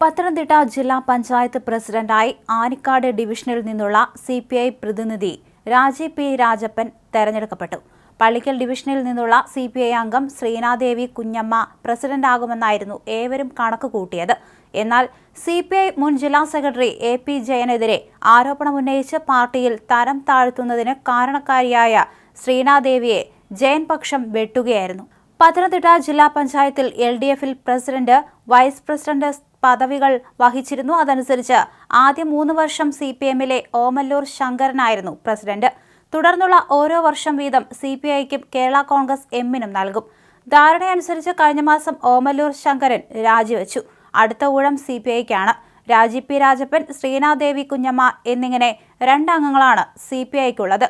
പത്തനംതിട്ട ജില്ലാ പഞ്ചായത്ത് പ്രസിഡന്റായി ആനിക്കാട് ഡിവിഷനിൽ നിന്നുള്ള സി പി ഐ പ്രതിനിധി രാജി പി രാജപ്പൻ തെരഞ്ഞെടുക്കപ്പെട്ടു. പള്ളിക്കൽ ഡിവിഷനിൽ നിന്നുള്ള സി പി ഐ അംഗം ശ്രീനാദേവി കുഞ്ഞമ്മ പ്രസിഡന്റാകുമെന്നായിരുന്നു ഏവരും കണക്ക് കൂട്ടിയത് എന്നാൽ സി പി ഐ മുൻ ജില്ലാ സെക്രട്ടറി എ പി ജയനെതിരെ ആരോപണമുന്നയിച്ച് പാർട്ടിയിൽ തരം താഴ്ത്തുന്നതിന് കാരണക്കാരിയായ ശ്രീനാദേവിയെ ജയൻ പക്ഷം വെട്ടുകയായിരുന്നു. പത്തനംതിട്ട ജില്ലാ പഞ്ചായത്തിൽ എൽ ഡി എഫിൽ പ്രസിഡന്റ് വൈസ് പ്രസിഡന്റ് പദവികൾ വഹിച്ചിരുന്നു. അതനുസരിച്ച് ആദ്യ മൂന്ന് വർഷം സി പി എമ്മിലെ ഓമല്ലൂർ ശങ്കരനായിരുന്നു പ്രസിഡന്റ്. തുടർന്നുള്ള ഓരോ വർഷം വീതം സി പി ഐക്കും കേരള കോൺഗ്രസ് എമ്മിനും നൽകും. ധാരണയനുസരിച്ച് കഴിഞ്ഞ മാസം ഓമല്ലൂർ ശങ്കരൻ രാജിവെച്ചു. അടുത്ത ഊഴം സി പി ഐക്കാണ്. രാജി പി രാജപ്പൻ ശ്രീനാദേവി കുഞ്ഞമ്മ എന്നിങ്ങനെ രണ്ടംഗങ്ങളാണ് സി പി ഐക്കുള്ളത്.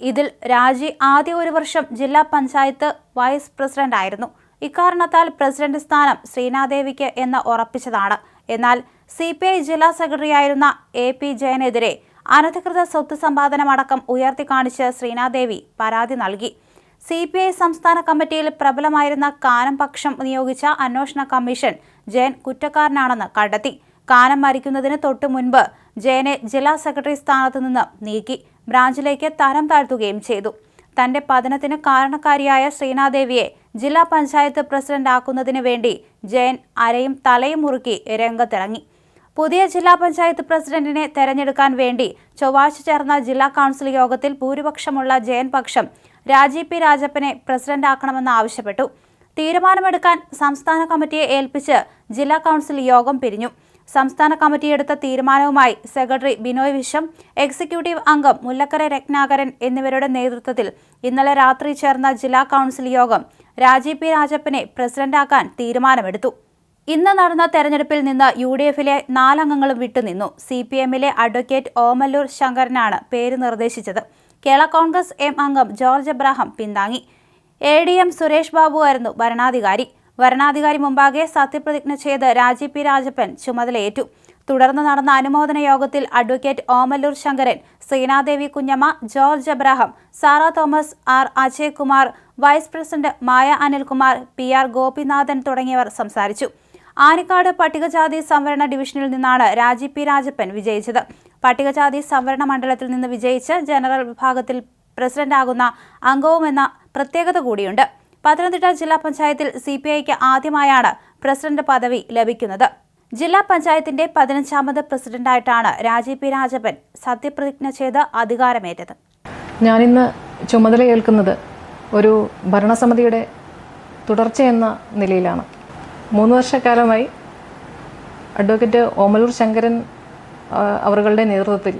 ഇതിൽ രാജി ആദ്യ ഒരു വർഷം ജില്ലാ പഞ്ചായത്ത് വൈസ് പ്രസിഡന്റ് ആയിരുന്നു ഇക്കാരണത്താൽ പ്രസിഡന്റ് സ്ഥാനം ശ്രീനാദേവിക്ക് എന്ന് ഉറപ്പിച്ചതാണ്. എന്നാൽ സി പി ഐ ജില്ലാ സെക്രട്ടറിയായിരുന്ന എ പി ജയനെതിരെ അനധികൃത സ്വത്ത് സമ്പാദനമടക്കം ഉയർത്തിക്കാണിച്ച് ശ്രീനാദേവി പരാതി നൽകി. സി പി ഐ സംസ്ഥാന കമ്മിറ്റിയിൽ പ്രബലമായിരുന്ന കാനം പക്ഷം നിയോഗിച്ച അന്വേഷണ കമ്മീഷൻ ജയൻ കുറ്റക്കാരനാണെന്ന് കണ്ടെത്തി. കാനം മരിക്കുന്നതിന് തൊട്ടു മുൻപ് ജയനെ ജില്ലാ സെക്രട്ടറി സ്ഥാനത്തു നിന്ന് നീക്കി ബ്രാഞ്ചിലേക്ക് തരം താഴ്ത്തുകയും ചെയ്തു. തന്റെ പതനത്തിന് കാരണക്കാരിയായ ശ്രീനാദേവിയെ ജില്ലാ പഞ്ചായത്ത് പ്രസിഡന്റ് ആക്കുന്നതിന് വേണ്ടി ജയൻ അരയും തലയും മുറുക്കി രംഗത്തിറങ്ങി. പുതിയ ജില്ലാ പഞ്ചായത്ത് പ്രസിഡന്റിനെ തെരഞ്ഞെടുക്കാൻ വേണ്ടി ചൊവ്വാഴ്ച ചേർന്ന ജില്ലാ കൗൺസിൽ യോഗത്തിൽ ഭൂരിപക്ഷമുള്ള ജയൻ പക്ഷം രാജീവ് പി രാജപ്പനെ പ്രസിഡന്റാക്കണമെന്ന് ആവശ്യപ്പെട്ടു. തീരുമാനമെടുക്കാൻ സംസ്ഥാന കമ്മിറ്റിയെ ഏൽപ്പിച്ച് ജില്ലാ കൗൺസിൽ യോഗം പിരിഞ്ഞു. സംസ്ഥാന കമ്മിറ്റി എടുത്ത തീരുമാനവുമായി സെക്രട്ടറി ബിനോയ് വിശ്വം എക്സിക്യൂട്ടീവ് അംഗം മുല്ലക്കര രത്നാകരൻ എന്നിവരുടെ നേതൃത്വത്തിൽ ഇന്നലെ രാത്രി ചേർന്ന ജില്ലാ കൗൺസിൽ യോഗം രാജീവ് പി രാജപ്പനെ പ്രസിഡന്റാക്കാൻ തീരുമാനമെടുത്തു. ഇന്ന് നടന്ന തെരഞ്ഞെടുപ്പിൽ നിന്ന് യു ഡി എഫിലെ നാലംഗങ്ങളും വിട്ടുനിന്നു. സി പി എമ്മിലെ അഡ്വക്കേറ്റ് ഓമല്ലൂർ ശങ്കരനാണ് പേര് നിർദ്ദേശിച്ചത്. കേരള കോൺഗ്രസ് എം അംഗം George Abraham പിന്താങ്ങി. A D M Suresh Babu ആയിരുന്നു ഭരണാധികാരി. ഭരണാധികാരി മുമ്പാകെ സത്യപ്രതിജ്ഞ ചെയ്ത് രാജീവ് പി രാജപ്പൻ ചുമതലയേറ്റു. തുടർന്ന് നടന്ന അനുമോദന യോഗത്തിൽ advocate Omallur Shankaran Seenadevi Kunjamma George Abraham Sarah Thomas R Ajaykumar vice president Maya Anilkumar P R Gopinathan തുടങ്ങിയവർ സംസാരിച്ചു. ആനിക്കാട് പട്ടികജാതി സംവരണ ഡിവിഷനിൽ നിന്നാണ് രാജി പി രാജപ്പൻ വിജയിച്ചത്. പട്ടികജാതി സംവരണ മണ്ഡലത്തിൽ നിന്ന് വിജയിച്ച് ജനറൽ വിഭാഗത്തിൽ പ്രസിഡന്റാകുന്ന അംഗവുമെന്ന പ്രത്യേകത കൂടിയുണ്ട്. പത്തനംതിട്ട ജില്ലാ പഞ്ചായത്തിൽ സി പി ഐക്ക് ആദ്യമായാണ് പ്രസിഡന്റ് പദവി ലഭിക്കുന്നത്. ജില്ലാ പഞ്ചായത്തിന്റെ പതിനഞ്ചാമത് പ്രസിഡന്റായിട്ടാണ് രാജീവ് പി രാജപ്പൻ സത്യപ്രതിജ്ഞ ചെയ്ത് അധികാരമേറ്റത്. ഞാനിന്ന് ചുമതലയേൽക്കുന്നത് ഒരു ഭരണസമിതിയുടെ തുടർച്ചയെന്ന നിലയിലാണ്. മൂന്ന് വർഷക്കാലമായി അഡ്വക്കേറ്റ് ഓമലൂർ ശങ്കരൻ അവരുടെ നേതൃത്വത്തിൽ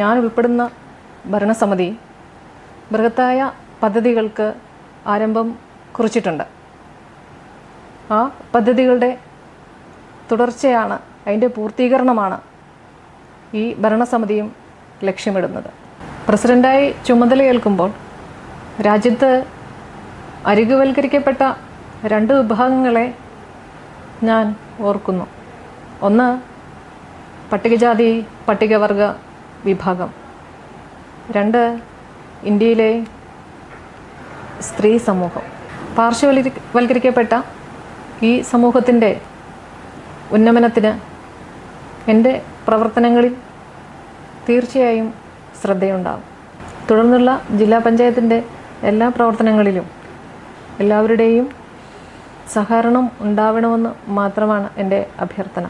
ഞാൻ ഉൾപ്പെടുന്ന ഭരണസമിതി ബൃഹത്തായ പദ്ധതികൾക്ക് ആരംഭം കുറിച്ചിട്ടുണ്ട്. ആ പദ്ധതികളുടെ തുടർച്ചയാണ് അതിന്റെ പൂർത്തീകരണമാണ് ഈ ഭരണസമിതിയും ലക്ഷ്യമിടുന്നത്. പ്രസിഡന്റായി ചുമതലയേൽക്കുമ്പോൾ രാജ്യത്ത് അരികുവൽക്കരിക്കപ്പെട്ട രണ്ട് വിഭാഗങ്ങളെ ഞാൻ ഓർക്കുന്നു. ഒന്ന് പട്ടികജാതി പട്ടികവർഗ വിഭാഗം. രണ്ട് ഇന്ത്യയിലെ സ്ത്രീ സമൂഹം. പാർശ്വവൽക്കരിക്കപ്പെട്ട ഈ സമൂഹത്തിന്റെ ഉന്നമനത്തിന് എന്റെ പ്രവർത്തനങ്ങളിൽ തീർച്ചയായും ശ്രദ്ധയുണ്ടാകും തുടർന്നുള്ള ജില്ലാ പഞ്ചായത്തിന്റെ എല്ലാ പ്രവർത്തനങ്ങളിലും എല്ലാവരുടെയും സഹകരണം ഉണ്ടാവണമെന്ന് മാത്രമാണ് എന്റെ അഭ്യർത്ഥന.